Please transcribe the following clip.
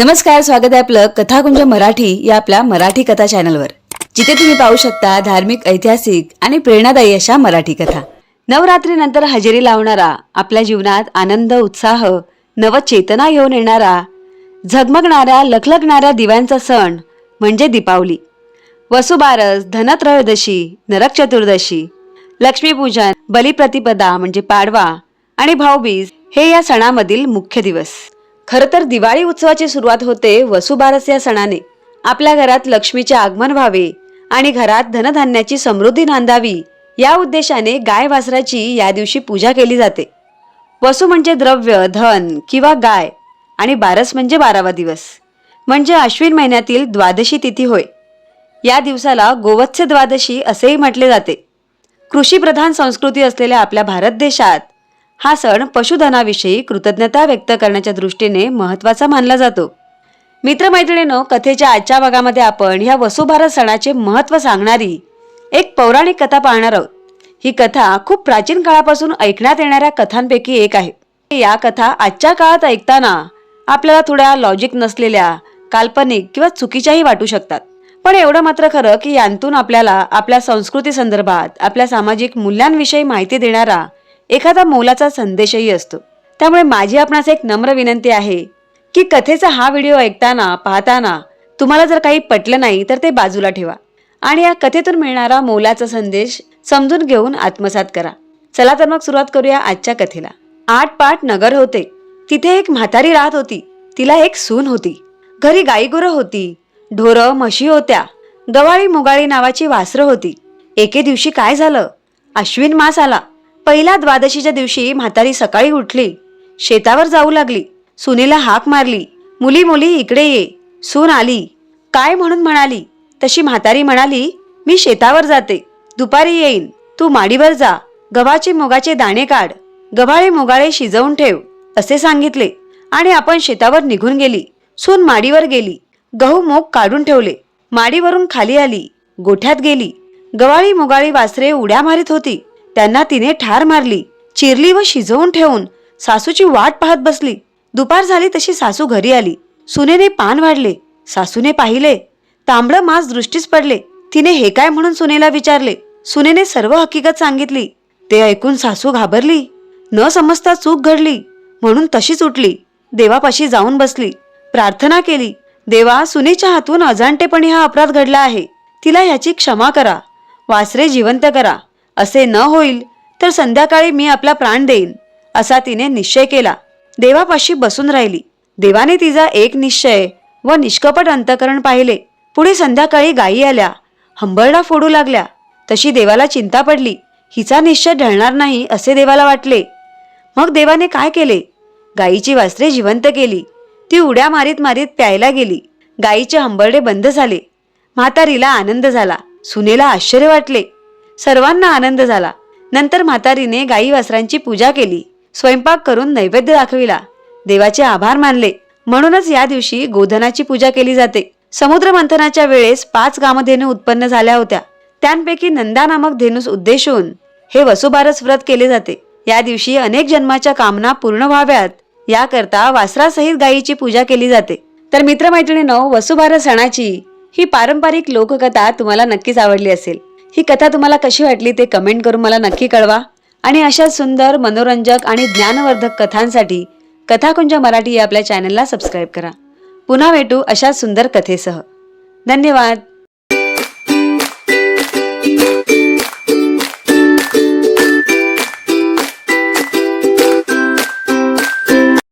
नमस्कार स्वागत आहे आपलं कथाकुंज मराठी या आपल्या मराठी कथा चॅनलवर. जिथे तुम्ही पाहू शकता धार्मिक ऐतिहासिक आणि प्रेरणादायी अशा मराठी कथा. नवरात्रीनंतर हजेरी लावणारा आपल्या जीवनात आनंद उत्साह नवचेतना घेऊन येणारा झगमगणाऱ्या लखलखणाऱ्या दिव्यांचा सण म्हणजे दीपावली. वसुबारस धनत्रयोदशी नरक चतुर्दशी लक्ष्मीपूजन बलिप्रतिपदा म्हणजे पाडवा आणि भाऊबीज हे या सणामधील मुख्य दिवस. खरं तर दिवाळी उत्सवाची सुरुवात होते वसुबारस या सणाने. आपल्या घरात लक्ष्मीचे आगमन व्हावे आणि घरात धनधान्याची समृद्धी नांदावी या उद्देशाने गाय वासराची या दिवशी पूजा केली जाते. वसू म्हणजे द्रव्य धन किंवा गाय आणि बारस म्हणजे बारावा दिवस. म्हणजे अश्विन महिन्यातील द्वादशी तिथी होय. या दिवसाला गोवत्स्य द्वादशी असेही म्हटले जाते. कृषीप्रधान संस्कृती असलेल्या आपल्या भारत देशात हा सण पशुधनाविषयी कृतज्ञता व्यक्त करण्याच्या दृष्टीने महत्त्वाचा मानला जातो. मित्रमैत्रिणीनो कथेच्या आजच्या भागामध्ये आपण ह्या वसुभारत सणाचे महत्त्व सांगणारी एक पौराणिक कथा पाहणार आहोत. ही कथा खूप प्राचीन काळापासून ऐकण्यात येणाऱ्या कथांपैकी एक आहे. या कथा आजच्या काळात ऐकताना आपल्याला थोड्या लॉजिक नसलेल्या काल्पनिक किंवा चुकीच्याही वाटू शकतात. पण एवढं मात्र खरं की यांतून आपल्याला आपल्या संस्कृती संदर्भात आपल्या सामाजिक मूल्यांविषयी माहिती देणारा एखादा मोलाचा संदेशही असतो. त्यामुळे माझी आपणास एक नम्र विनंती आहे की कथेचा हा व्हिडिओ ऐकताना पाहताना तुम्हाला जर काही पटलं नाही तर ते बाजूला ठेवा आणि या कथेतून मिळणारा मोलाचा संदेश समजून घेऊन आत्मसात करा. चला तर मग सुरुवात करूया आजच्या कथेला. आठ पाठ नगर होते. तिथे एक म्हातारी राहत होती. तिला एक सून होती. घरी गाईगुरं होती. ढोरं म्हशी होत्या. गवाळी मुगाळी नावाची वासरं होती. एके दिवशी काय झालं? अश्विन मास आला. पहिल्या द्वादशीच्या दिवशी म्हातारी सकाळी उठली. शेतावर जाऊ लागली. सुनेला हाक मारली. मुली मुली इकडे ये. सून आली. काय म्हणून म्हणाली? तशी म्हातारी म्हणाली मी शेतावर जाते. दुपारी येईन. तू माडीवर जा. गव्हाचे मुगाचे दाणे काढ. गव्हाळे मुगाळे शिजवून ठेव असे सांगितले. आणि आपण शेतावर निघून गेली. सून माडीवर गेली. गहू मोग काढून ठेवले. माडीवरून खाली आली. गोठ्यात गेली. गवाळी मुगाळी वासरे उड्या मारित होती. त्यांना तिने ठार मारली. चिरली व शिजवून ठेवून सासूची वाट पाहत बसली. दुपार झाली तशी सासू घरी आली. सुनेने पान वाढले. सासूने पाहिले. तांबडं मांस दृष्टीस पडले. तिने हे काय म्हणून सुनेला विचारले? सुनेने सर्व हकीकत सांगितली. ते ऐकून सासू घाबरली. न समजता चूक घडली. म्हणून तशीच उठली. देवापाशी जाऊन बसली. प्रार्थना केली. देवा सुनेच्या हातून अजाणतेपणी हा अपराध घडला आहे. तिला ह्याची क्षमा करा. वासरे जिवंत करा. असे न होईल तर संध्याकाळी मी आपला प्राण देईन असा तिने निश्चय केला. देवापाशी बसून राहिली. देवाने तिचा एक निश्चय व निष्कपट अंतकरण पाहिले. पुढे संध्याकाळी गायी आल्या. हंबरडा फोडू लागल्या. तशी देवाला चिंता पडली. हिचा निश्चय ढळणार नाही असे देवाला वाटले. मग देवाने काय केले? गायीची वासरे जिवंत केली. ती उड्या मारीत मारीत प्यायला गेली. गायीचे हंबरडे बंद झाले. म्हातारीला आनंद झाला. सुनेला आश्चर्य वाटले. सर्वांना आनंद झाला. नंतर म्हातारीने गाई वासरांची पूजा केली. स्वयंपाक करून नैवेद्य दाखविला. देवाचे आभार मानले. म्हणूनच या दिवशी गोधनाची पूजा केली जाते. समुद्र मंथनाच्या वेळेस पाच कामधेनू उत्पन्न झाल्या होत्या. त्यांपैकी नंदा नामक धेनूस उद्देशून हे वसुबारस व्रत केले जाते. या दिवशी अनेक जन्माच्या कामना पूर्ण व्हाव्यात. याकरता वासरासहित गायीची पूजा केली जाते. तर मित्रमैत्रिणीनो वसुबारस सणाची ही पारंपरिक लोककथा तुम्हाला नक्कीच आवडली असेल. ही कथा तुम्हाला कशी वाटली ते कमेंट करून मला नक्की कळवा. आणि अशा सुंदर मनोरंजक आणि ज्ञानवर्धक कथांसाठी कथाकुंज मराठी या आपल्या चॅनलला सबस्क्राईब करा. पुन्हा भेटू अशा सुंदर कथेसह. धन्यवाद.